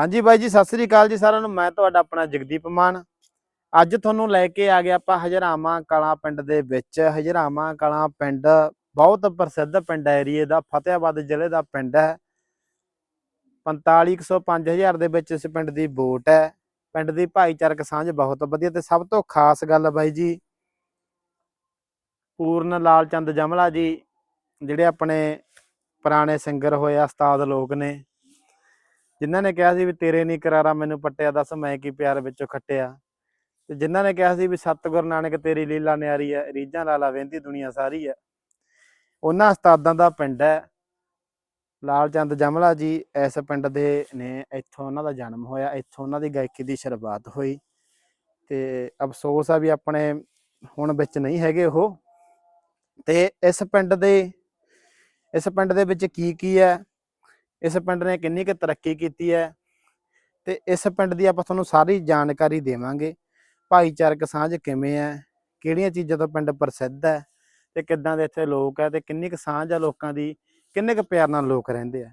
ਹਾਂਜੀ ਬਾਈ ਜੀ, ਸਤਿ ਸ੍ਰੀ ਅਕਾਲ ਜੀ ਸਾਰਿਆਂ ਨੂੰ। ਮੈਂ ਤੁਹਾਡਾ ਆਪਣਾ ਜਗਦੀਪ ਮਾਨ। ਅੱਜ ਤੁਹਾਨੂੰ ਲੈ ਕੇ ਆ ਗਿਆ ਆਪਾਂ ਹਜ਼ਰਾਵਾਂ ਕਲਾਂ ਪਿੰਡ ਦੇ ਵਿੱਚ। ਹਜ਼ਰਾਵਾਂ ਕਲਾਂ ਪਿੰਡ ਬਹੁਤ ਪ੍ਰਸਿੱਧ ਪਿੰਡ ਏਰੀਏ ਦਾ ਫਤਿਆਬਾਦ ਜ਼ਿਲ੍ਹੇ ਦਾ ਪਿੰਡ ਹੈ। 4550 ਦੇ ਵਿੱਚ ਇਸ ਪਿੰਡ ਦੀ ਵੋਟ ਹੈ। ਪਿੰਡ ਦੀ ਭਾਈਚਾਰਕ ਸਾਂਝ ਬਹੁਤ ਵਧੀਆ ਤੇ ਸਭ ਤੋਂ ਖਾਸ ਗੱਲ ਬਾਈ ਜੀ, ਪੂਰਨ ਲਾਲ ਚੰਦ ਜਮਲਾ ਜੀ, ਜਿਹੜੇ ਆਪਣੇ ਪੁਰਾਣੇ ਸਿੰਗਰ ਹੋਏ ਆ, ਉਸਤਾਦ ਲੋਕ ਨੇ। ਜਿਨ੍ਹਾਂ ਨੇ ਕਿਹਾ ਸੀ ਵੀ ਤੇਰੇ ਨਹੀਂ ਕਰਾਰਾ ਮੈਨੂੰ ਪੱਟਿਆ, ਦੱਸ ਮੈਂ ਕੀ ਪਿਆਰ ਵਿੱਚੋਂ ਖੱਟਿਆ? ਤੇ ਜਿਨ੍ਹਾਂ ਨੇ ਕਿਹਾ ਸੀ ਵੀ ਸਤਿਗੁਰ ਨਾਨਕ, ਤੇਰੀ ਲੀਲਾ ਨਿਆਰੀ ਹੈ, ਰੀਝਾਂ ਲਾਲਾ ਵੇਂਦੀ ਦੁਨੀਆ ਸਾਰੀ ਹੈ। ਉਹਨਾਂ ਉਸਤਾਦਾਂ ਦਾ ਪਿੰਡ ਹੈ। ਲਾਲ ਚੰਦ ਜਮਲਾ ਜੀ ਇਸ ਪਿੰਡ ਦੇ ਨੇ, ਇੱਥੋਂ ਉਹਨਾਂ ਦਾ ਜਨਮ ਹੋਇਆ, ਇੱਥੋਂ ਉਹਨਾਂ ਦੀ ਗਾਇਕੀ ਦੀ ਸ਼ੁਰੂਆਤ ਹੋਈ। ਤੇ ਅਫਸੋਸ ਆ ਵੀ ਆਪਣੇ ਹੁਣ ਵਿੱਚ ਨਹੀਂ ਹੈਗੇ ਉਹ। ਤੇ ਇਸ ਪਿੰਡ ਦੇ, ਇਸ ਪਿੰਡ ਦੇ ਵਿੱਚ ਕੀ ਕੀ ਹੈ? ਇਸ ਪਿੰਡ ਨੇ ਕਿੰਨੀ ਕੁ ਤਰੱਕੀ ਕੀਤੀ ਹੈ ਤੇ ਇਸ ਪਿੰਡ ਦੀ ਆਪਾਂ ਤੁਹਾਨੂੰ ਸਾਰੀ ਜਾਣਕਾਰੀ ਦੇਵਾਂਗੇ। ਭਾਈਚਾਰਕ ਸਾਂਝ ਕਿਵੇਂ ਹੈ? ਕਿਹੜੀਆਂ ਚੀਜ਼ਾਂ ਤੋਂ ਪਿੰਡ ਪ੍ਰਸਿੱਧ ਹੈ? ਤੇ ਕਿੱਦਾਂ ਦੇ ਇੱਥੇ ਲੋਕ ਹੈ? ਤੇ ਕਿੰਨੀ ਕੁ ਸਾਂਝ ਆ ਲੋਕਾਂ ਦੀ? ਕਿੰਨੇ ਕੁ ਪਿਆਰ ਨਾਲ ਲੋਕ ਰਹਿੰਦੇ ਆ?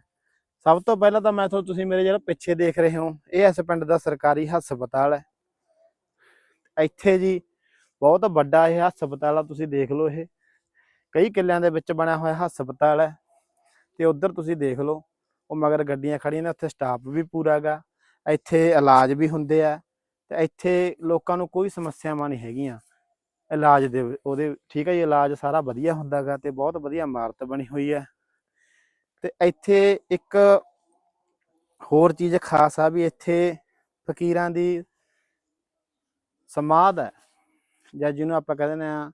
ਸਭ ਤੋਂ ਪਹਿਲਾਂ ਤਾਂ ਮੈਂ ਤੁਹਾਨੂੰ ਤੁਸੀਂ ਮੇਰੇ ਜਿਹੜਾ ਪਿੱਛੇ ਦੇਖ ਰਹੇ ਹੋ, ਇਹ ਇਸ ਪਿੰਡ ਦਾ ਸਰਕਾਰੀ ਹਸਪਤਾਲ ਹੈ। ਇੱਥੇ ਜੀ ਬਹੁਤ ਵੱਡਾ ਇਹ ਹਸਪਤਾਲ ਆ, ਤੁਸੀਂ ਦੇਖ ਲਓ ਇਹ। ਕਈ ਕਿੱਲਿਆਂ ਦੇ ਵਿੱਚ ਬਣਿਆ ਹੋਇਆ ਹਸਪਤਾਲ ਹੈ। ਤੇ ਉਧਰ ਤੁਸੀਂ ਦੇਖ ਲਓ ਉਹ ਮਗਰ ਗੱਡੀਆਂ ਖੜੀਆਂ ਨੇ, ਉੱਥੇ ਸਟਾਫ ਵੀ ਪੂਰਾ ਹੈਗਾ, ਇੱਥੇ ਇਲਾਜ ਵੀ ਹੁੰਦੇ ਆ ਤੇ ਇੱਥੇ ਲੋਕਾਂ ਨੂੰ ਕੋਈ ਸਮੱਸਿਆਵਾਂ ਨਹੀਂ ਹੈਗੀਆਂ। ਇਲਾਜ ਦੇ ਉਹਦੇ ਠੀਕ ਹੈ ਜੀ, ਇਲਾਜ ਸਾਰਾ ਵਧੀਆ ਹੁੰਦਾਗਾ ਤੇ ਬਹੁਤ ਵਧੀਆ ਇਮਾਰਤ ਬਣੀ ਹੋਈ ਹੈ ਤੇ ਇੱਥੇ ਇੱਕ ਹੋਰ ਚੀਜ਼ ਖਾਸ ਆ ਵੀ ਇੱਥੇ ਫਕੀਰਾਂ ਦੀ ਸਮਾਧ ਹੈ ਜਾਂ ਜਿਹਨੂੰ ਆਪਾਂ ਕਹਿੰਦੇ ਆ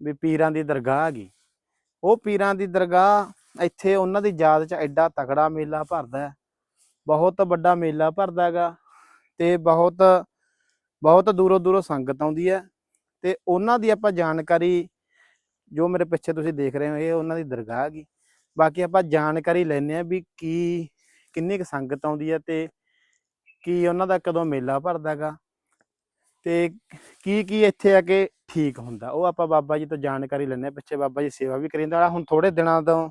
ਵੀ ਪੀਰਾਂ ਦੀ ਦਰਗਾਹ ਹੈਗੀ। ਉਹ ਪੀਰਾਂ ਦੀ ਦਰਗਾਹ ਇੱਥੇ ਉਹਨਾਂ ਦੀ ਯਾਦ 'ਚ ਐਡਾ ਤਕੜਾ ਮੇਲਾ ਭਰਦਾ ਬਹੁਤ ਵੱਡਾ ਮੇਲਾ ਭਰਦਾ ਹੈਗਾ ਤੇ ਬਹੁਤ ਬਹੁਤ ਦੂਰੋਂ ਦੂਰੋਂ ਸੰਗਤ ਆਉਂਦੀ ਹੈ ਤੇ ਉਹਨਾਂ ਦੀ ਆਪਾਂ ਜਾਣਕਾਰੀ ਜੋ ਮੇਰੇ ਪਿੱਛੇ ਤੁਸੀਂ ਦੇਖ ਰਹੇ ਹੋ ਇਹ ਉਹਨਾਂ ਦੀ ਦਰਗਾਹ ਹੈਗੀ। ਬਾਕੀ ਆਪਾਂ ਜਾਣਕਾਰੀ ਲੈਣੇ ਆ ਵੀ ਕੀ, ਕਿੰਨੀ ਕੁ ਸੰਗਤ ਆਉਂਦੀ ਹੈ ਤੇ ਕੀ ਉਹਨਾਂ ਦਾ ਕਦੋਂ ਮੇਲਾ ਭਰਦਾ ਹੈਗਾ ਤੇ ਕੀ ਕੀ ਇੱਥੇ ਆ ਕੇ ਠੀਕ ਹੁੰਦਾ ਉਹ ਆਪਾਂ ਬਾਬਾ ਜੀ ਤੋਂ ਜਾਣਕਾਰੀ ਲੈਣੇ ਆ ਪਿੱਛੇ ਬਾਬਾ ਜੀ ਸੇਵਾ ਵੀ ਕਰਿੰਦਾ ਵਾਲਾ ਹੁਣ ਥੋੜੇ ਦਿਨਾਂ ਤੋਂ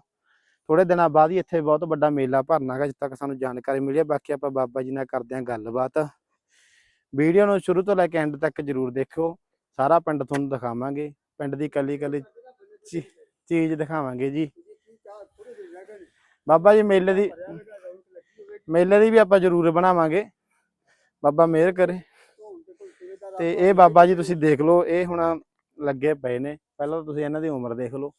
ਥੋੜੇ ਦਿਨਾਂ ਬਾਅਦ ਹੀ ਇੱਥੇ ਬਹੁਤ ਵੱਡਾ ਮੇਲਾ ਭਰਨਾ ਹੈਗਾ, ਜਿੱਥੇ ਤੱਕ ਸਾਨੂੰ ਜਾਣਕਾਰੀ ਮਿਲੀ ਹੈ। ਬਾਕੀ ਆਪਾਂ ਬਾਬਾ ਜੀ ਨਾਲ ਕਰਦੇ ਹਾਂ ਗੱਲਬਾਤ। ਵੀਡੀਓ ਨੂੰ ਸ਼ੁਰੂ ਤੋਂ ਲੈ ਕੇ ਐਂਡ ਤੱਕ ਜਰੂਰ ਦੇਖਿਓ। ਸਾਰਾ ਪਿੰਡ ਤੁਹਾਨੂੰ ਦਿਖਾਵਾਂਗੇ। ਪਿੰਡ ਦੀ ਕੱਲੀ ਕੱਲੀ ਚੀ- ਚੀਜ਼ ਦਿਖਾਵਾਂਗੇ ਜੀ। ਬਾਬਾ ਜੀ, ਮੇਲੇ ਦੀ ਮੇਲੇ ਦੀ ਵੀ ਆਪਾਂ ਜਰੂਰ ਬਣਾਵਾਂਗੇ। ਬਾਬਾ ਮਿਹਰ ਕਰੇ। ਤੇ ਇਹ ਬਾਬਾ ਜੀ ਤੁਸੀਂ ਦੇਖ ਲਓ, ਇਹ ਹੁਣ ਲੱਗੇ ਪਏ ਨੇ। ਪਹਿਲਾਂ ਤਾਂ ਤੁਸੀਂ ਇਹਨਾਂ ਦੀ ਉਮਰ ਦੇਖ ਲਓ।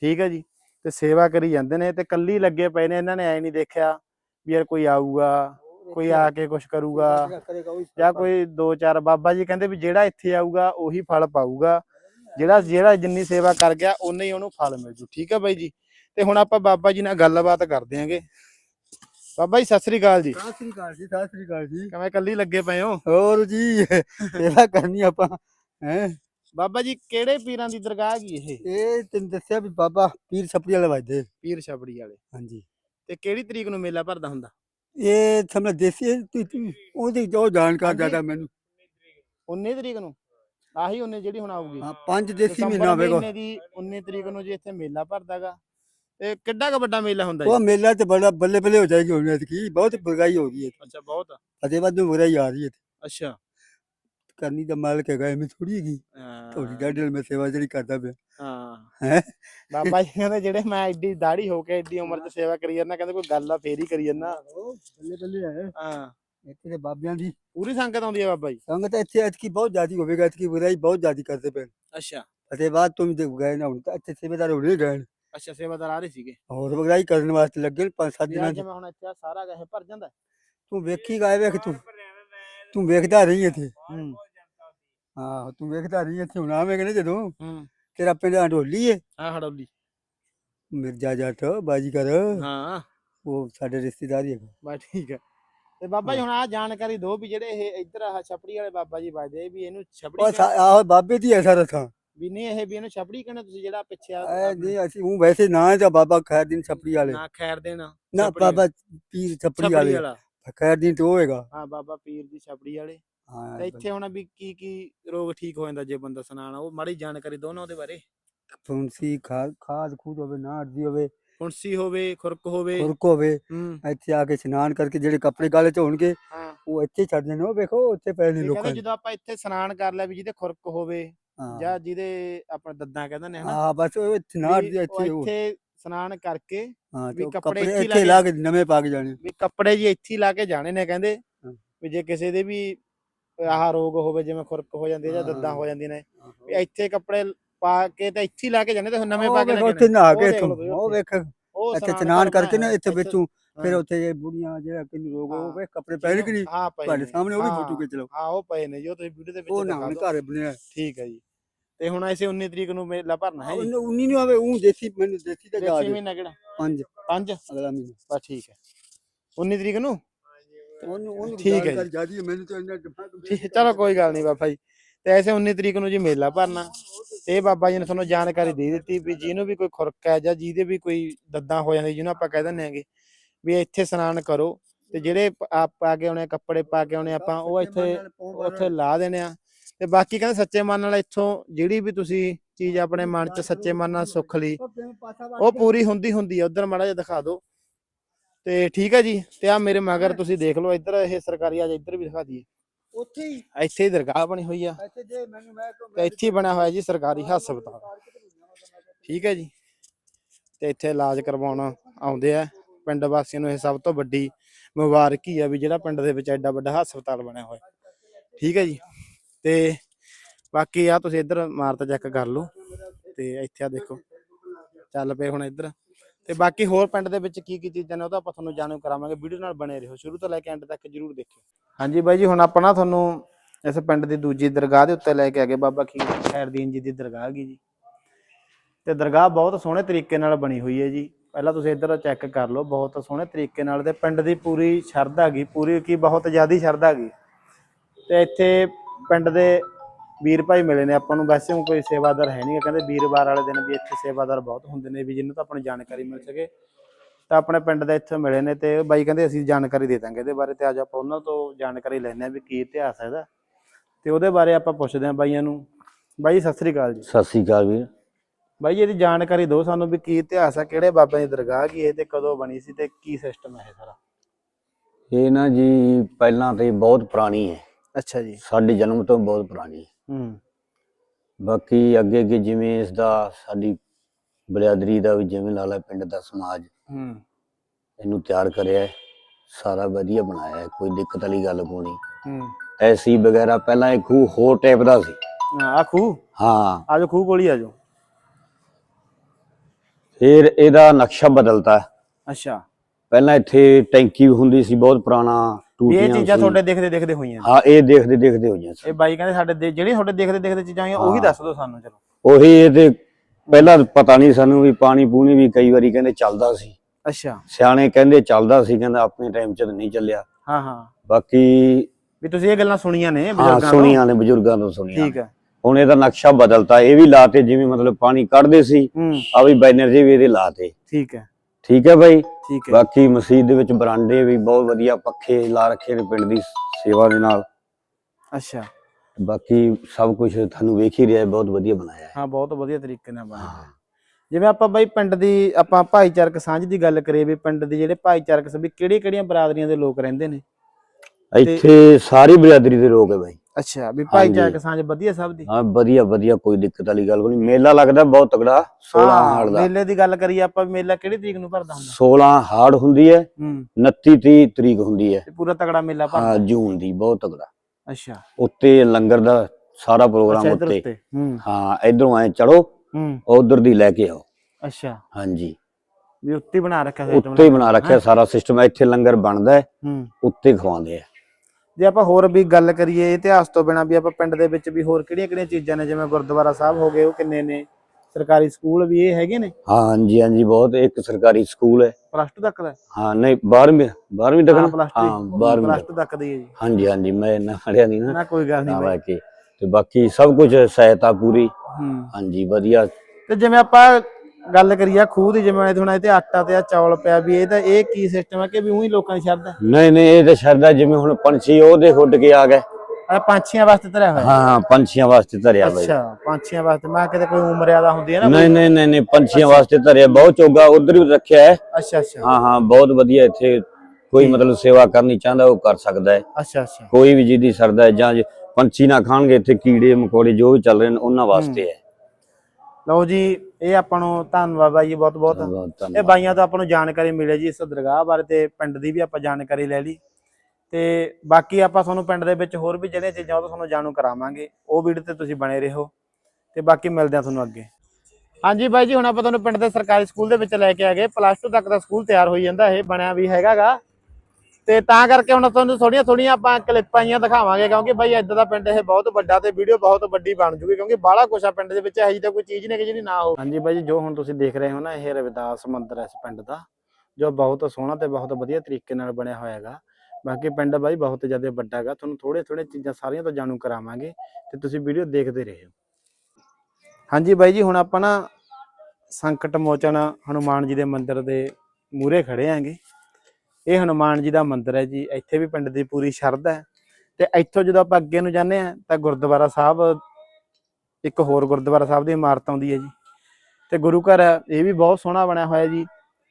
ਠੀਕ ਹੈ ਜੀ। ਤੇ ਸੇਵਾ ਕਰੀ ਜਾਂਦੇ ਨੇ ਤੇ ਕੱਲੀ ਲੱਗੇ ਪਏ ਨੇ ਇਹਨਾਂ ਨੇ ਐ ਨਹੀਂ ਦੇਖਿਆ ਵੀ ਯਾਰ ਕੋਈ ਆਊਗਾ ਕੋਈ ਆ ਕੇ ਕੁਝ ਕਰੂਗਾ ਜਾਂ ਕੋਈ ਦੋ ਚਾਰ ਬਾਬਾ ਜੀ ਕਹਿੰਦੇ ਵੀ ਜਿਹੜਾ ਇੱਥੇ ਆਊਗਾ ਉਹੀ ਫਲ ਪਾਊਗਾ। ਜਿਹੜਾ ਜਿਹੜਾ ਜਿੰਨੀ ਸੇਵਾ ਕਰ ਗਿਆ ਉਨੇ ਹੀ ਉਹਨੂੰ ਫਲ ਮਿਲ ਜੂ ਠੀਕ ਹੈ ਬਾਈ ਜੀ? ਤੇ ਹੁਣ ਆਪਾਂ ਬਾਬਾ ਜੀ ਨਾਲ ਗੱਲਬਾਤ ਕਰਦੇ ਆਂਗੇ। ਬਾਬਾ ਜੀ ਸਤਿ ਸ੍ਰੀ ਅਕਾਲ ਜੀ। ਸਤਿ ਸ੍ਰੀ ਅਕਾਲ ਜੀ ਸਤਿ ਸ੍ਰੀ ਅਕਾਲ ਜੀ। ਕਿਵੇਂ ਕੱਲੀ ਲੱਗੇ ਪਏ ਹੋ? ਹੋਰ ਜੀ ਸੇਵਾ ਕਰਨੀ ਆਪਾਂ ਹੈ? ਬਾਬਾ ਜੀ ਕਿਹੜੇ ਪੀਰਾਂ ਦੀ ਦਰਗਾਹ ਹੈਗੀ ਇਹ? ਇਹ ਤੈਨੂੰ ਦੱਸਿਆ ਵੀ ਬਾਬਾ ਪੀਰ ਛਪੜੀ ਵਾਲੇ ਵੱਜਦੇ। ਪੀਰ ਛਬੜੀ ਵਾਲੇ। ਹਾਂਜੀ। ਤੇ ਕਿਹੜੀ ਤਰੀਕ ਨੂੰ ਮੇਲਾ ਭਰਦਾ ਹੁੰਦਾ? ਇਹ ਸਮਝ ਦੇਸੀ ਹੈ, ਤੂੰ- ਤੂੰ ਉਹਦੀ ਜੋ ਜਾਣਕਾਰ। ਜ਼ਿਆਦਾ ਮੈਨੂੰ। 19 ਤਰੀਕ ਨੂੰ? ਆਹੀ 19 ਜਿਹੜੀ ਹੁਣ ਆਊਗੀ। ਹਾਂ ਪੰਜ ਦੇਸੀ ਦਸੰਬਰ ਮਹੀਨਾ ਹੋਵੇਗਾ। ਮਹੀਨੇ ਦੀ 19 ਤਰੀਕ ਨੂੰ ਜੀ ਇੱਥੇ ਮੇਲਾ ਭਰਦਾਗਾ ਤੇ ਕਿੱਡਾ ਕ ਵੱਡਾ ਮੇਲਾ ਹੁੰਦਾ ਉਹ ਮੇਲਾ ਤੇ ਬੜਾ ਬੱਲੇ ਬੱਲੇ ਹੋ ਜਾਏਗੀ ਹੁਣ ਕੀ ਬਹੁਤ ਬੁਰਾਈ ਹੋ ਹੈ ਅੱਛਾ ਬਹੁਤ। ਫਤਿਹਬਾਦ ਨੂੰ ਬੁਰਾਈ ਆ ਰਹੀ ਹੈ ਅੱਛਾ। ਕਰਨੀ ਤਾਂ ਮਾਲਕ ਹੈਗਾ ਐਵੇਂ ਥੋੜੀ ਹੈਗੀ। ਥੋੜੀ ਹਾਂ। ਡਾਡਲ ਮੈਂ ਸੇਵਾ ਜਿਹੜੀ ਕਰਦਾ ਪਿਆ। ਹਾਂ। ਹੈਂ? ਬਾਬਾ ਜੀ ਕਹਿੰਦੇ ਜਿਹੜੇ ਮੈਂ ਐਡੀ ਦਾੜੀ ਹੋ ਕੇ ਐਡੀ ਉਮਰ 'ਚ ਸੇਵਾ ਕਰੀ ਜਾਂਦਾ ਕਹਿੰਦੇ ਕੋਈ ਗੱਲ ਆ ਫੇਰ ਹੀ ਕਰੀ ਜਾਂਦਾ। ਬੱਲੇ ਬੱਲੇ ਹੈ ਹਾਂ। ਇੱਥੇ ਦੇ ਬਾਬਿਆਂ ਦੀ ਪੂਰੀ ਸੰਗਤ ਆਉਂਦੀ ਹੈ ਬਾਬਾ ਜੀ। ਸੰਗਤ ਇੱਥੇ ਐਤਕੀ ਬਹੁਤ ਜ਼ਿਆਦੀ ਹੋਵੇਗਾ ਐਤਕੀ ਬੁਰਾਈ ਬਹੁਤ ਜ਼ਿਆਦੀ ਕਰਦੇ ਪਏ ਅੱਛਾ। ਫਤਿਹਬਾਦ ਤੋਂ ਵੀ ਤੇ ਗਏ ਨਾ ਹੁਣ ਤਾਂ ਇੱਥੇ ਸੇਵਾਦਾਰ ਹੋਣੇ ਗਏ। ਅੱਛਾ ਸੇਵਾਦਾਰ ਆ ਰਹੇ ਸੀਗੇ। ਹੋਰ ਬਗਰਾਈ ਕਰਨ ਵਾਸਤੇ ਲੱਗੇ ਪੰਜ ਸੱਤ ਦਿਨਾਂ ਮੈਂ ਹੁਣ ਇੱਥੇ ਸਾਰਾ ਗਾਹ ਭਰ ਜਾਂਦਾ। ਤੂੰ ਵੇਖੀ ਗਾਏ ਵੇਖ ਤੂੰ ਤੂੰ ਵੇਖਦਾ ਰਹੀ ਇੱਥੇ। ਹੂੰ ਹਾਂ ਤੂੰ ਵੇਖਦਾ ਰਹੀ ਇੱਥੇ ਹੁਣ ਆਵੇਂਗੇ ਨਾ ਜਦੋਂ। ਹੂੰ। ਤੇਰਾ ਪਿੰਡ ਢੋਲੀ ਏ। ਆ ਹੜੌਲੀ। ਮਿਰਜ਼ਾ ਜੱਟ ਬਾਜੀਗਰ ਹਾਂ। ਉਹ ਸਾਡੇ ਰਿਸ਼ਤੇਦਾਰ ਹੀ ਹੈਗਾ। ਬਸ ਠੀਕ ਹੈ ਤੇ ਬਾਬਾ ਜੀ ਹੁਣ ਆ ਜਾਣਕਾਰੀ ਦਿਓ ਵੀ ਜਿਹੜੇ ਇਹ ਇੱਧਰ ਆ ਛਪੜੀ ਵਾਲੇ ਬਾਬਾ ਜੀ ਵੱਜਦੇ ਵੀ ਇਹਨੂੰ ਛਪੜੀ ਉਹ ਕਹਿੰਦੇ- ਆਹ ਬਾਬੇ ਦੀ ਐਸਾ ਰਥਾ ਵੀ ਨਹੀਂ ਇਹ ਵੀ ਇਹਨੂੰ ਛਪੜੀ ਕਹਿੰਦੇ ਤੁਸੀਂ ਜਿਹੜਾ ਪਿੱਛੇ ਆ ਐ ਨਹੀਂ ਅਸੀਂ ਉਹ ਵੈਸੇ ਨਾ ਹੈ ਤਾਂ ਬਾਬਾ ਖੈਰਦੀਨ ਛਪੜੀ ਵਾਲੇ। ਨਾ ਖੈਰ ਦੇਣਾ ਨਾ ਛਪੜੀ ਬਾਬਾ ਪੀਰ ਛਪੜੀ ਛਪੜੀ ਵਾਲੇ। ਵਾਲਾ ਖੈਰਦੀਨ ਤੇ ਉਹ ਹੈਗਾ। ਹਾਂ ਬਾਬਾ ਪੀਰ ਦੀ ਛਪੜੀ ਵਾਲੇ। ਹਾਂ ਤੇ ਇੱਥੇ ਹੁਣ ਵੀ ਕੀ ਕੀ ਰੋਗ ਠੀਕ ਹੋ ਜਾਂਦਾ ਜੇ ਬੰਦਾ ਸੁਣਾਣਾ ਉਹ ਮਾੜੀ ਜਾਣਕਾਰੀ ਦੋ ਨਾ ਉਹਦੇ ਬਾਰੇ। ਫੁੰਸੀ ਖਾਦ ਖਾਦ ਖੂਦ ਹੋਵੇ ਨਾ ਅੜਦੀ ਹੋਵੇ। ਫੁੰਸੀ ਹੋਵੇ ਖੁਰਕ ਹੋਵੇ। ਖੁਰਕ ਹੋਵੇ ਹੂੰ। ਇੱਥੇ ਆ ਕੇ ਇਸ਼ਨਾਨ ਕਰਕੇ ਜਿਹੜੇ ਕੱਪੜੇ ਗਾਲੇ ਚ ਹੋਣਗੇ ਹਾਂ। ਉਹ ਇੱਥੇ ਛੱਡ ਦੇਣੇ ਉਹ ਵੇਖੋ ਉੱਥੇ ਪਏ ਨੇ ਇਹ ਲੋਕਾਂ ਕਹਿੰਦੇ ਜਦੋਂ ਆਪਾਂ ਇੱਥੇ ਇਸ਼ਨਾਨ ਕਰ ਲਿਆ ਵੀ ਜਿਹਦੇ ਖੁਰਕ ਹੋਵੇ ਜਾਂ ਜਿਹਦੇ ਆਪਣੇ ਦੱਦਾਂ ਕਹਿੰਦੇ ਨੇ ਹਨਾ। ਹਾਂ ਬਸ ਉਹ ਇਸ਼ਨਾਨ ਵੀ ਦੀ ਉਹ ਇੱਥੇ ਉਹ ਇੱਥੇ ਇਸ਼ਨਾਨ ਕਰਕੇ ਹਾਂ ਵੀ ਕੱਪੜੇ ਇੱਥੇ ਇੱਥੇ ਲਾ ਕੇ ਨਵੇਂ ਪਾ ਕੇ ਜਾਣੇ। ਵੀ ਕੱਪੜੇ ਜੀ ਇੱਥੇ ਲਾ ਕੇ ਜਾਣੇ ਨੇ ਕਹਿੰਦੇ। ਵੀ ਜੇ ਕਿਸੇ ਦੇ ਵੀ ਆਹ ਰੋਗ ਹੋਵੇ ਜਿਵੇਂ ਖੁਰਕ ਹੋ ਜਾਂਦੀ ਹੈ ਜਾਂ ਦੱਦਾਂ ਹੋ ਜਾਂਦੀਆਂ ਨੇ। ਵੀ ਇੱਥੇ ਕੱਪੜੇ ਪਾ ਕੇ ਤੇ ਇੱਥੇ ਹੀ ਲਾ ਕੇ ਜਾਣੇ ਤੇ ਹੁਣ ਨਵੇਂ ਪਾ ਕੇ ਲੈ ਉੱਥੇ। ਨਹਾ ਕੇ ਇੱਥੋਂ ਉਹ। ਵੇਖ ਇੱਥੇ ਇਸ਼ਨਾਨ ਕਰਕੇ ਨਾ ਇੱਥੇ ਵਿੱਚੋਂ ਫਿਰ। ਉੱਥੇ ਇਹ ਬੁੜੀਆਂ ਜਿਹੜਾ ਕਿੰਨੂੰ ਰੋਗ ਉਹ। ਵੇਖ ਕੱਪੜੇ ਪਹਿਨ ਕਿ ਨਹੀਂ? ਤੁਹਾਡੇ ਨੇ। ਸਾਹਮਣੇ ਉਹ ਵੀ ਫੋਟੋ ਖਿੱਚ ਲਓ। ਹਾਂ ਉਹ ਪਏ ਨੇ ਜੀ ਤੁਸੀਂ ਵੀਡੀਓ ਦੇ ਵਿੱਚ ਉਹ ਦਿਓ। ਘਰ ਬਣਿਆ ਠੀਕ ਹੈ ਜੀ। ਤੇ ਹੁਣ ਐਸੇ 19 ਤਰੀਕ ਨੂੰ ਮੇਲਾ ਭਰਨਾ ਹੈ ਜੀ। ਉਹਨੇ 19 ਨੂੰ ਆਵੇ ਉਹ ਦੇਸੀ ਮੈਨੂੰ ਦੇਸੀ ਤੇ ਜਾ ਦੇਖੀ ਦੇ ਮਹੀਨਾ ਕਿਹੜਾ? ਪੰਜ। 5 ਅਗਲਾ ਮਹੀਨਾ। ਬਸ ਠੀਕ ਹੈ। 19 ਤਰੀਕ ਨੂੰ? ਉਹਨੂੰ ਉਹਨੂੰ ਠੀਕ ਹੈ ਜਾਣਕਾਰੀ ਹੈ ਮੈਨੂੰ ਤਾਂ ਇੰਨਾ ਦਿਮਾਗ ਵਿੱਚ ਠੀਕ ਚਲੋ ਕੋਈ ਗੱਲ ਨਹੀਂ ਬਾਬਾ ਜੀ। ਤੇ ਐਸੇ 19 ਤਰੀਕ ਨੂੰ ਜੀ ਮੇਲਾ ਭਰਨਾ। ਤੇ ਬਾਬਾ ਜੀ ਨੇ ਤੁਹਾਨੂੰ ਜਾਣਕਾਰੀ ਦੇ ਦਿੱਤੀ ਵੀ ਜਿਹਨੂੰ ਵੀ ਕੋਈ ਖੁਰਕ ਹੈ ਜਾਂ ਜਿਹਦੇ ਵੀ ਕੋਈ ਦੱਦਾਂ ਹੋ ਜਾਂਦੀ ਜਿਹਨੂੰ ਆਪਾਂ ਕਹਿ ਦਿੰਦੇ ਆਂਗੇ ਵੀ ਇੱਥੇ ਇਸ਼ਨਾਨ ਕਰੋ। ਤੇ ਜਿਹੜੇ ਪ- ਆਪ ਪਾ ਕੇ ਆਉਣੇ ਆ, ਕੱਪੜੇ ਪਾ ਕੇ ਆਉਣੇ ਆਪਾਂ ਉਹ ਇੱਥੇ ਉੱਥੇ ਲਾ ਦੇਣੇ ਆ। ਤੇ ਬਾਕੀ ਕਹਿੰਦੇ ਸੱਚੇ ਮਨ ਨਾਲ ਇੱਥੋਂ ਜਿਹੜੀ ਵੀ ਤੁਸੀਂ ਚੀਜ਼ ਆਪਣੇ ਮਨ 'ਚ ਸੱਚੇ ਮਨ ਨਾਲ ਸੁੱਖ ਲਈ ਉਹ ਪੂਰੀ ਹੁੰਦੀ ਹੁੰਦੀ ਆ। ਉਧਰ ਮਾੜਾ ਜਿਹਾ ਦਿਖਾ ਦਿਓ। ਤੇ ਠੀਕ ਹੈ ਜੀ ਤੇ ਆ ਮੇਰੇ ਮਗਰ ਤੁਸੀਂ ਦੇਖ ਲਓ ਇੱਧਰ ਇਹ ਸਰਕਾਰੀ ਅੱਜ ਇੱਧਰ ਵੀ ਦਿਖਾ ਦਈਏ। ਉੱਥੇ ਹੀ। ਇੱਥੇ ਹੀ ਦਰਗਾਹ ਬਣੀ ਹੋਈ ਆ। ਇੱਥੇ ਜੇ ਮੈਨੂੰ ਮੈਂ ਤੇ ਇੱਥੇ ਬਣਿਆ ਹੋਇਆ ਜੀ ਸਰਕਾਰੀ ਹਸਪਤਾਲ। ਠੀਕ ਹੈ ਜੀ। ਤੇ ਇੱਥੇ ਇਲਾਜ ਕਰਵਾਉਣ ਆਉਂਦੇ ਆ। ਪਿੰਡ ਵਾਸੀਆਂ ਨੂੰ ਇਹ ਸਭ ਤੋਂ ਵੱਡੀ ਮੁਬਾਰਕ ਆ ਵੀ ਜਿਹੜਾ ਪਿੰਡ ਦੇ ਵਿੱਚ ਐਡਾ ਵੱਡਾ ਹਸਪਤਾਲ ਬਣਿਆ ਹੋਇਆ। ਠੀਕ ਹੈ ਜੀ। ਤੇ ਬਾਕੀ ਆ ਤੁਸੀਂ ਇੱਧਰ ਇਮਾਰਤ ਚੈੱਕ ਕਰ ਲਓ। ਤੇ ਇੱਥੇ ਆ ਦੇਖੋ। ਚੱਲ ਪਏ ਹੁਣ ਇੱਧਰ। ਤੇ ਬਾਕੀ ਹੋਰ ਪਿੰਡ ਦੇ ਵਿੱਚ ਕੀ ਕੀ ਚੀਜ਼ਾਂ ਨੇ ਉਹ ਤਾਂ ਆਪਾਂ ਤੁਹਾਨੂੰ ਜਾਣੂ ਕਰਾਵਾਂਗੇ। ਵੀਡੀਓ ਨਾਲ ਬਣੇ ਰਹੋ। ਸ਼ੁਰੂ ਤੋਂ ਲੈ ਕੇ ਐਂਡ ਤੱਕ ਜਰੂਰ ਦੇਖਿਓ। ਹਾਂਜੀ ਬਾਈ ਜੀ, ਹੁਣ ਆਪਾਂ ਨਾ ਤੁਹਾਨੂੰ ਇਸ ਪਿੰਡ ਦੀ ਦੂਜੀ ਦਰਗਾਹ ਦੇ ਉੱਤੇ ਲੈ ਕੇ ਆ ਗਏ। ਬਾਬਾ ਖੀਰ ਖੈਰਦੀਨ ਜੀ ਦੀ ਦਰਗਾਹ ਗਈ ਜੀ। ਤੇ ਦਰਗਾਹ ਬਹੁਤ ਸੋਹਣੇ ਤਰੀਕੇ ਨਾਲ ਬਣੀ ਹੋਈ ਹੈ ਜੀ। ਪਹਿਲਾਂ ਤੁਸੀਂ ਇੱਧਰ ਚੈੱਕ ਕਰ ਲਓ, ਬਹੁਤ ਸੋਹਣੇ ਤਰੀਕੇ ਨਾਲ ਤੇ ਪਿੰਡ ਦੀ ਪੂਰੀ ਸ਼ਰਧਾ ਹੈਗੀ। ਪੂਰੀ ਕੀ, ਬਹੁਤ ਜ਼ਿਆਦੀ ਸ਼ਰਧਾ ਗਈ ਤੇ ਇੱਥੇ ਪਿੰਡ ਦੇ ਵੀਰ ਭਾਈ ਮਿਲੇ ਨੇ ਆਪਾਂ ਨੂੰ ਵੈਸੇ ਕੋਈ ਸੇਵਾਦਾਰ ਹੈ ਨਹੀਂ ਕਹਿੰਦੇ ਵੀਰਵਾਰ ਵਾਲੇ ਦਿਨ ਵੀ ਇੱਥੇ ਸੇਵਾਦਾਰ ਬਹੁਤ ਹੁੰਦੇ ਨੇ ਵੀ ਜਿਹਨੂੰ ਤਾਂ ਆਪਾਂ ਨੂੰ ਜਾਣਕਾਰੀ ਮਿਲ ਸਕੇ। ਤਾਂ ਆਪਣੇ ਪਿੰਡ ਦੇ ਇੱਥੇ ਮਿਲੇ ਨੇ ਤੇ ਬਾਈ ਕਹਿੰਦੇ ਅਸੀਂ ਜਾਣਕਾਰੀ ਦੇ ਦਾਂਗੇ ਇਹਦੇ ਬਾਰੇ ਤੇ ਅੱਜ ਆਪਾਂ ਉਹਨਾਂ ਤੋਂ ਜਾਣਕਾਰੀ ਲੈਣੇ ਆ ਵੀ ਕੀ ਇਤਿਹਾਸ ਹੈ ਇਹਦਾ। ਤੇ ਉਹਦੇ ਬਾਰੇ ਆਪਾਂ ਪੁੱਛਦੇ ਹਾਂ ਬਾਈਆਂ ਨੂੰ। ਬਾਈ ਸਤਿ ਸ੍ਰੀ ਅਕਾਲ ਜੀ। ਸਤਿ ਸ੍ਰੀ ਅਕਾਲ ਵੀਰ। ਬਾਈ ਇਹਦੀ ਜਾਣਕਾਰੀ ਦਿਓ ਸਾਨੂੰ ਵੀ ਕੀ ਇਤਿਹਾਸ ਹੈ ਕਿਹੜੇ ਬਾਬਾ ਦੀ ਦਰਗਾਹ ਕੀ ਹੈ ਤੇ ਕਦੋਂ ਬਣੀ ਸੀ ਤੇ ਕੀ ਸਿਸਟਮ ਹੈ ਇਹ ਸਾਰਾ? ਇਹ ਨਾ ਜੀ ਪਹਿਲਾਂ ਤੇ ਬਹੁਤ ਪੁਰਾਣੀ ਹੈ। ਅੱਛਾ ਜੀ। ਸਾਡੇ ਜਨਮ ਤੋਂ ਬਹੁਤ ਪੁਰਾਣੀ ਹੈ। ਹੂੰ। ਬਾਕੀ ਅੱਗੇ ਅੱਗੇ ਜਿਵੇਂ ਇਸ ਦਾ ਸਾਡੀ ਬਲਿਆਦਰੀ ਦਾ ਵੀ ਜਿਵੇਂ ਲਾਲਾ ਪਿੰਡ ਦਾ ਸਮਾਜ ਹੂੰ। ਇਹਨੂੰ ਤਿਆਰ ਕਰਿਆ ਹੈ, ਸਾਰਾ ਵਧੀਆ ਬਣਾਇਆ ਹੈ, ਕੋਈ ਦਿੱਕਤ ਵਾਲੀ ਗੱਲ ਨਹੀਂ। ਹੂੰ। ਐਸੀ ਵਗੈਰਾ ਪਹਿਲਾਂ ਇਹ ਖੂਹ ਹੋਰ ਟਾਈਪ ਦਾ ਸੀ। ਆ ਖੂਹ? ਹਾਂ। ਆਜੋ ਖੂਹ ਕੋਲ ਹੀ ਆਜੋ ਫਿਰ ਇਹਦਾ ਨਕਸ਼ਾ ਬਦਲਤਾ ਅੱਛਾ। ਪਹਿਲਾਂ ਇੱਥੇ ਟੈਂਕੀ ਹੁੰਦੀ ਸੀ ਬਹੁਤ ਪੁਰਾਣਾ ਵੀ ਇਹ ਟੂਟੀਆਂ ਚੀਜ਼ਾਂ। ਤੁਹਾਡੇ ਦੇਖਦੇ ਦੇਖਦੇ ਹੋਈਆਂ ਹਾਂ ਇਹ ਦੇਖਦੇ ਦੇਖਦੇ ਹੋਈਆਂ ਇਹ ਬਾਈ ਕਹਿੰਦੇ ਸਾਡੇ ਜਿਹੜੀ ਤੁਹਾਡੇ ਦੇਖਦੇ ਦੇਖਦੇ ਚੀਜ਼ਾਂ ਹੋਈਆਂ ਉਹੀ। ਦੱਸ ਦਿਓ ਸਾਨੂੰ ਚਲੋ। ਉਹੀ ਇਹ ਤੇ ਪਹਿਲਾਂ ਪਤਾ ਨਹੀਂ ਸਾਨੂੰ ਵੀ ਪਾਣੀ ਪੂਣੀ ਵੀ ਕਈ ਵਾਰੀ ਕਹਿੰਦੇ ਚੱਲਦਾ ਸੀ। ਅੱਛਾ। ਸਿਆਣੇ ਕਹਿੰਦੇ ਚੱਲਦਾ ਸੀ ਕਹਿੰਦਾ ਆਪਣੇ ਟਾਈਮ 'ਚ ਤਾਂ ਨਹੀਂ ਚੱਲਿਆ। ਹਾਂ ਹਾਂ। ਬਾਕੀ ਵੀ ਤੁਸੀਂ ਇਹ ਗੱਲਾਂ ਸੁਣੀਆਂ ਨੇ ਬਜ਼ੁਰਗਾਂ ਤੋਂ? ਸੁਣੀਆਂ ਨੇ ਬਜ਼ੁਰਗਾਂ ਤੋਂ ਸੁਣੀਆਂ। ਠੀਕ ਹੈ। ਹੁਣ ਇਹਦਾ ਨਕਸ਼ਾ ਬਦਲਤਾ ਇਹ ਵੀ ਲਾਤੇ ਜਿਵੇਂ ਮਤਲਬ ਪਾਣੀ ਕੱਢਦੇ ਸੀ। ਆ ਵੀ ਬੈਨਰ ਜੀ ਵੀ ਇਹਦੇ ਲਾਤੇ। ਠੀਕ ਹੈ। ਠੀਕ ਹੈ ਬਾਈ? ਠੀਕ ਹੈ। ਬਾਕੀ ਮਸਜਿਦ ਦੇ ਵਿੱਚ ਬਰਾਂਡੇ ਵੀ ਬਹੁਤ ਵਧੀਆ ਪੱਖੇ ਲਾ ਰੱਖੇ ਨੇ ਪਿੰਡ ਦੀ ਸੇਵਾ ਦੇ ਨਾਲ। ਅੱਛਾ। ਬਾਕੀ ਸਭ ਕੁਝ ਤੁਹਾਨੂੰ ਵੇਖ ਹੀ ਰਿਹਾ ਹੈ, ਬਹੁਤ ਵਧੀਆ ਬਣਾਇਆ ਹੈ। ਹਾਂ ਬਹੁਤ ਵਧੀਆ ਤਰੀਕੇ ਨਾਲ ਬਣਿਆ ਹੋਇਆ। ਜਿਵੇਂ ਆਪਾਂ ਬਾਈ ਪਿੰਡ ਦੀ ਆਪਾਂ ਭਾਈਚਾਰਕ ਸਾਂਝ ਦੀ ਗੱਲ ਕਰੀਏ ਵੀ ਪਿੰਡ ਦੇ ਜਿਹੜੇ ਭਾਈਚਾਰਕ ਸਭੀ ਕਿਹੜੀਆਂ ਕਿਹੜੀਆਂ ਬਰਾਦਰੀਆਂ ਦੇ ਲੋਕ ਰਹਿੰਦੇ ਨੇ? ਇੱਥੇ ਸਾਰੀ ਬਰਾਦਰੀ ਦੇ ਲੋਕ ਹੈ ਬਾਈ। ਅੱਛਾ ਵੀ ਭਾਈਚਾਰਕ ਸਾਂਝ ਵਧੀਆ ਸਭ ਦੀ? ਹਾਂ ਵਧੀਆ ਵਧੀਆ ਕੋਈ ਦਿੱਕਤ ਵਾਲੀ ਗੱਲ ਨਹੀਂ ਮੇਲਾ ਲੱਗਦਾ ਬਹੁਤ ਤਗੜਾ 16 ਹਾੜ ਦਾ। ਮੇਲੇ ਦੀ ਗੱਲ ਕਰੀਏ ਆਪਾਂ ਮੇਲਾ ਕਿਹੜੀ ਤਰੀਕ ਨੂੰ ਭਰਦਾ ਹੁੰਦਾ? 16 ਹਾੜ ਹੁੰਦੀ ਹੈ ਹੂੰ। 29 30 ਤਰੀਕ ਹੁੰਦੀ ਹੈ। ਪੂਰਾ ਤਗੜਾ ਮੇਲਾ ਭਰਦਾ? ਹਾਂ ਜੂਨ ਦੀ ਬਹੁਤ ਤਗੜਾ ਅੱਛਾ। ਉੱਤੇ ਲੰਗਰ ਦਾ ਸਾਰਾ ਪ੍ਰੋਗਰਾਮ ਉੱਤੇ। ਹੂੰ। ਇਧਰੋਂ ਐ ਚੜੋ ਹੂੰ। ਉਧਰ ਦੀ ਲੈ ਕੇ ਆਓ। ਅੱਛਾ। ਹਾਂਜੀ। ਵੀ ਉੱਤੇ ਬਣਾ ਰੱਖਿਆ system ਉੱਤੇ ਹੀ ਬਣਾ ਰੱਖਿਆ ਸਾਰਾ ਸਿਸਟਮ ਇੱਥੇ ਲੰਗਰ ਬਣਦਾ ਹੈ ਹੂੰ। ਉੱਤੇ ਖਵਾਉਂਦੇ ਆ। ਜੇ ਆਪਾਂ ਹੋਰ ਵੀ ਗੱਲ ਕਰੀਏ ਇਤਿਹਾਸ ਤੋਂ ਬਿਨਾ ਵੀ ਆਪਾਂ ਪਿੰਡ ਦੇ ਵਿੱਚ ਵੀ ਹੋਰ ਕਿਹੜੀਆਂ ਕਿਹੜੀਆਂ ਚੀਜ਼ਾਂ ਨੇ ਜਿਵੇਂ ਗੁਰਦੁਆਰਾ ਸਾਹਿਬ ਹੋ ਗਏ ਉਹ ਕਿੰਨੇ ਨੇ? ਸਰਕਾਰੀ ਸਕੂਲ ਵੀ ਇਹ ਹੈਗੇ ਨੇ? ਹਾਂਜੀ ਹਾਂਜੀ ਬਹੁਤ ਇੱਕ ਸਰਕਾਰੀ ਸਕੂਲ ਹੈ। ਪਲੱਸ 2 ਤੱਕ ਦਾ ਹਾਂ? ਨਹੀਂ 12ਵੀਂ 12ਵੀਂ ਤੱਕ ਹਾਂ ਨਾ? ਪਲੱਸ 2 ਹਾਂ 12ਵੀਂ ਪਲੱਸ ਤੱਕ। 2 ਤੱਕ ਦੀ ਹੈ ਜੀ। ਹਾਂਜੀ ਹਾਂਜੀ ਮੈਂ ਇੰਨਾ ਪੜਿਆ ਨਹੀਂ ਨਾ। ਨਾ ਕੋਈ ਗੱਲ ਨਹੀਂ ਤਾਂ ਬਾਈ ਲੈ ਕੇ ਤੇ ਬਾਕੀ ਸਭ ਕੁਝ ਸਹਾਇਤਾ ਪੂਰੀ। ਹੂੰ। ਹਾਂਜੀ ਵਧੀਆ। ਤੇ ਜਿਵੇਂ ਆਪਾਂ ਗੱਲ ਕਰੀਏ ਖੂਹ ਦੀ ਜਿਵੇਂ ਹੁਣ ਇਹ ਤੇ ਆਟਾ ਤੇ ਆ ਚੌਲ ਪਿਆ ਵੀ ਇਹ ਤਾਂ ਇਹ ਕੀ ਸਿਸਟਮ ਹੈ ਕਿ ਵੀ ਉਹੀ ਲੋਕਾਂ ਦੀ ਸ਼ਰਧਾ? ਨਹੀਂ ਨਹੀਂ ਇਹ ਤਾਂ ਸ਼ਰਦਾ ਜਿਵੇਂ ਹੁਣ ਪੰਛੀ ਉਹਦੇ ਉੱਡ ਕੇ ਆ ਗਏ। ਇਹ ਪੰਛੀਆਂ ਵਾਸਤੇ ਧਰਿਆ ਹੋਇਆ? ਹਾਂ ਪੰਛੀਆਂ ਵਾਸਤੇ ਧਰਿਆ ਬਾਈ। ਅੱਛਾ ਪੰਛੀਆਂ ਵਾਸਤੇ। ਮੈਂ ਕਿਤੇ ਕੋਈ ਉਮਰਿਆਦਾ ਹੁੰਦੀ ਹੈ ਨਾ ਨਹੀਂ ਨਹੀਂ ਨਹੀਂ ਨਹੀਂ ਪੰਛੀਆਂ ਵਾਸਤੇ ਧਰਿਆ ਬਹੁਤ ਚੋਗਾ ਉਧਰ ਵੀ ਰੱਖਿਆ ਹੈ। ਅੱਛਾ ਅੱਛਾ। ਹਾਂ ਹਾਂ ਬਹੁਤ ਵਧੀਆ ਇੱਥੇ ਕੋਈ ਮਤਲਬ ਸੇਵਾ ਕਰਨੀ ਚਾਹੁੰਦਾ ਉਹ ਕਰ ਸਕਦਾ ਹੈ। ਅੱਛਾ ਅੱਛਾ। ਕੋਈ ਵੀ ਜਿਹਦੀ ਸਰਦਾ ਹੈ ਜੇ ਪੰਛੀ ਨਾ ਖਾਣਗੇ ਇੱਥੇ ਕੀੜੇ ਮਕੌੜੇ ਜੋ ਵੀ ਚੱਲ ਰਹੇ ਨੇ ਉਹਨਾਂ ਵਾਸਤੇ ਹੈ। ਲਓ ਜੀ ਇਹ ਆਪਾਂ ਨੂੰ ਧੰਨਵਾਦ ਬਾਈ ਜੀ ਬਹੁਤ ਬਹੁਤ। ਇਹ ਬਾਈਆਂ ਤੋਂ ਆਪਾਂ ਨੂੰ ਜਾਣਕਾਰੀ ਮਿਲੀ ਜੀ ਇਸ ਦਰਗਾਹ ਬਾਰੇ ਤੇ ਪਿੰਡ ਦੀ ਵੀ ਆਪਾਂ ਜਾਣਕਾਰੀ ਲੈ ਲਈ। ਤੇ ਬਾਕੀ ਆਪਾਂ ਤੁਹਾਨੂੰ ਪਿੰਡ ਦੇ ਵਿੱਚ ਹੋਰ ਵੀ ਜਿਹੜੀਆਂ ਚੀਜ਼ਾਂ ਉਹ ਤੋਂ ਤੁਹਾਨੂੰ ਜਾਣੂ ਕਰਾਵਾਂਗੇ। ਉਹ ਵੀਡੀਓ ਤੇ ਤੁਸੀਂ ਬਣੇ ਰਹੋ। ਤੇ ਬਾਕੀ ਮਿਲਦੇ ਆ ਤੁਹਾਨੂੰ ਅੱਗੇ। ਹਾਂਜੀ ਬਾਈ ਜੀ ਹੁਣ ਆਪਾਂ ਤੁਹਾਨੂੰ ਪਿੰਡ ਦੇ ਸਰਕਾਰੀ ਸਕੂਲ ਦੇ ਵਿੱਚ ਲੈ ਕੇ ਆ ਗਏ। ਪਲੱਸ 2 ਤੱਕ ਦਾ ਸਕੂਲ ਤਿਆਰ ਹੋਈ ਜਾਂਦਾ। ਇਹ ਬਣਿਆ ਵੀ ਹੈਗਾਗਾ। ਤੇ ਤਾਂ ਕਰਕੇ ਹੁਣ ਤੁਹਾਨੂੰ ਥੋੜੀਆਂ ਥੋੜੀਆਂ ਆਪਾਂ ਕਲਿੱਪਾਂ ਆਈਆਂ ਦਿਖਾਵਾਂਗੇ, ਕਿਉਂਕਿ ਬਾਈ ਇੱਦਾਂ ਦਾ ਪਿੰਡ ਇਹ ਬਹੁਤ ਵੱਡਾ ਤੇ ਵੀਡੀਓ ਬਹੁਤ ਵੱਡੀ ਬਣ ਜੂਗੀ, ਕਿਉਂਕਿ ਬਾਹਲਾ ਕੁਛ ਆ ਪਿੰਡ ਦੇ ਵਿੱਚ, ਇਹੋ ਜਿਹੀ ਤਾਂ ਕੋਈ ਚੀਜ਼ ਨਹੀਂ ਕਿ ਜਿਹੜੀ ਨਾ ਹੋ ਹਾਂਜੀ ਬਾਈ ਜੋ ਹੁਣ ਤੁਸੀਂ ਦੇਖ ਰਹੇ ਹੋ ਨਾ, ਇਹ ਰਵਿਦਾਸ ਮੰਦਿਰ ਹੈ ਇਸ ਪਿੰਡ ਦਾ, ਜੋ ਬਹੁਤ ਸੋਹਣਾ ਤੇ ਬਹੁਤ ਵਧੀਆ ਤਰੀਕੇ ਨਾਲ ਬਣਿਆ ਹੋਇਆ ਹੈਗਾ। ਬਾਕੀ ਪਿੰਡ ਬਾਈ ਬਹੁਤ ਜ਼ਿਆਦਾ ਵੱਡਾ ਹੈਗਾ, ਤੁਹਾਨੂੰ ਥੋੜੇ ਥੋੜੇ ਚੀਜ਼ਾਂ ਸਾਰੀਆਂ ਤੋਂ ਜਾਣੂ ਕਰਾਵਾਂਗੇ ਤੇ ਤੁਸੀਂ ਵੀਡੀਓ ਦੇਖਦੇ ਰਹੋ। ਹਾਂਜੀ ਬਾਈ ਜੀ, ਹੁਣ ਆਪਾਂ ਨਾ ਸੰਕਟ ਮੋਚਨ ਹਨੂਮਾਨ ਜੀ ਦੇ ਮੰਦਿਰ ਦੇ ਮੂਹਰੇ ਖੜੇ ਆਂਗੇ ਇਹ ਹਨੂਮਾਨ ਜੀ ਦਾ ਮੰਦਿਰ ਹੈ ਜੀ ਇੱਥੇ ਵੀ ਪਿੰਡ ਦੀ ਪੂਰੀ ਸ਼ਰਧਾ ਹੈ। ਤੇ ਇੱਥੋਂ ਜਦੋਂ ਆਪਾਂ ਅੱਗੇ ਨੂੰ ਜਾਂਦੇ ਆ ਤਾਂ ਗੁਰਦੁਆਰਾ ਸਾਹਿਬ ਇੱਕ ਹੋਰ ਗੁਰਦੁਆਰਾ ਸਾਹਿਬ ਦੀ ਇਮਾਰਤ ਆਉਂਦੀ ਹੈ ਜੀ। ਤੇ ਗੁਰੂ ਘਰ ਇਹ ਵੀ ਬਹੁਤ ਸੋਹਣਾ ਬਣਿਆ ਹੋਇਆ ਜੀ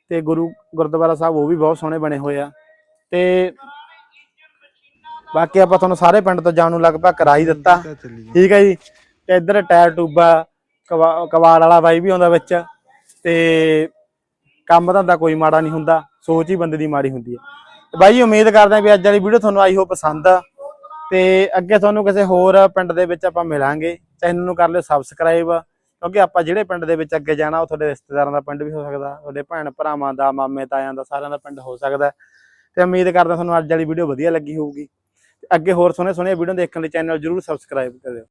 ਤੇ ਗੁਰੂ ਗੁਰਦੁਆਰਾ ਸਾਹਿਬ ਉਹ ਵੀ ਬਹੁਤ ਸੋਹਣੇ ਬਣੇ ਹੋਏ ਆ। ਤੇ ਬਾਕੀ ਆਪਾਂ ਤੁਹਾਨੂੰ ਸਾਰੇ ਪਿੰਡ ਤੋਂ ਜਾਣੂ ਲਗਭਗ ਕਰਾ ਹੀ ਦਿੱਤਾ। ਠੀਕ ਹੈ ਜੀ। ਤੇ ਇੱਧਰ ਟਾਇਰ ਟੂਬਾ ਕਵਾ- ਕਵਾੜ ਵਾਲਾ ਬਾਈ ਵੀ ਆਉਂਦਾ ਵਿੱਚ। ਤੇ ਕੰਮ ਧੰਦਾ ਕੋਈ ਮਾੜਾ ਨਹੀਂ ਹੁੰਦਾ। ਸੋਚ ਹੀ ਬੰਦੇ ਦੀ ਮਾੜੀ ਹੁੰਦੀ ਹੈ। ਬਾਈ ਜੀ, ਉਮੀਦ ਕਰਦੇ ਹਾਂ ਵੀ ਅੱਜ ਵਾਲੀ ਵੀਡੀਓ ਤੁਹਾਨੂੰ ਆਈ ਹੋ ਪਸੰਦ ਆ। ਤੇ ਅੱਗੇ ਤੁਹਾਨੂੰ ਕਿਸੇ ਹੋਰ ਪਿੰਡ ਦੇ ਵਿੱਚ ਆਪਾਂ ਮਿਲਾਂਗੇ। ਚੈਨਲ ਨੂੰ ਕਰ ਲਿਓ ਸਬਸਕ੍ਰਾਈਬ ਕਿਉਂਕਿ ਆਪਾਂ ਜਿਹੜੇ ਪਿੰਡ ਦੇ ਵਿੱਚ ਅੱਗੇ ਜਾਣਾ ਉਹ ਤੁਹਾਡੇ ਰਿਸ਼ਤੇਦਾਰਾਂ ਦਾ ਪਿੰਡ ਵੀ ਹੋ ਸਕਦਾ ਤੁਹਾਡੇ ਭੈਣ ਭਰਾਵਾਂ ਦਾ ਮਾਮੇ ਤਾਇਆਂ ਦਾ ਸਾਰਿਆਂ ਦਾ ਪਿੰਡ ਹੋ ਸਕਦਾ। ਹੈ। ਤੇ ਉਮੀਦ ਕਰਦਾ ਤੁਹਾਨੂੰ ਅੱਜ ਵਾਲੀ ਵੀਡੀਓ ਵਧੀਆ ਲੱਗੀ ਹੋਊਗੀ। ਤੇ ਅੱਗੇ ਹੋਰ ਸੋਹਣੇ ਸੋਹਣੇ ਵੀਡੀਓ ਦੇਖਣ ਲਈ ਚੈਨਲ ਜਰੂਰ ਸਬਸਕ੍ਰਾਈਬ ਕਰਿਓ।